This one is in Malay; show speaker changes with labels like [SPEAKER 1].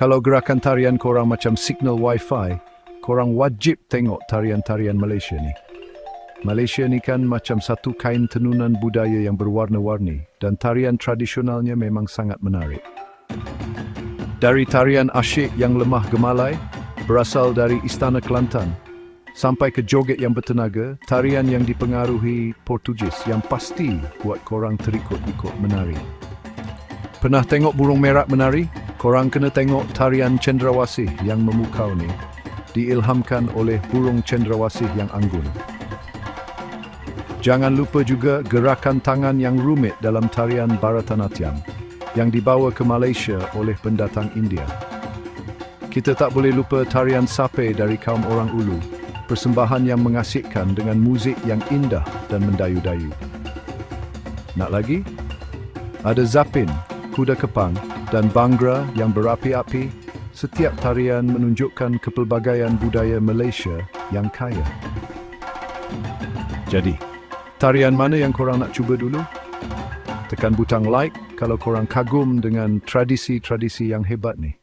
[SPEAKER 1] Kalau gerakan tarian korang macam signal wifi, korang wajib tengok tarian-tarian Malaysia ni. Malaysia ni kan macam satu kain tenunan budaya yang berwarna-warni dan tarian tradisionalnya memang sangat menarik. Dari tarian asyik yang lemah gemalai, berasal dari Istana Kelantan, sampai ke joget yang bertenaga, tarian yang dipengaruhi Portugis yang pasti buat korang terikut-ikut menari. Pernah tengok burung merak menari? Korang kena tengok tarian cendrawasih yang memukau ni, diilhamkan oleh burung cendrawasih yang anggun. Jangan lupa juga gerakan tangan yang rumit dalam tarian Bharatanatyam yang dibawa ke Malaysia oleh pendatang India. Kita tak boleh lupa tarian sape dari kaum orang Ulu, persembahan yang mengasihkan dengan muzik yang indah dan mendayu-dayu. Nak lagi? Ada zapin, kuda kepang dan bangra yang berapi-api. Setiap tarian menunjukkan kepelbagaian budaya Malaysia yang kaya. Jadi, tarian mana yang korang nak cuba dulu? Tekan butang like kalau korang kagum dengan tradisi-tradisi yang hebat ni.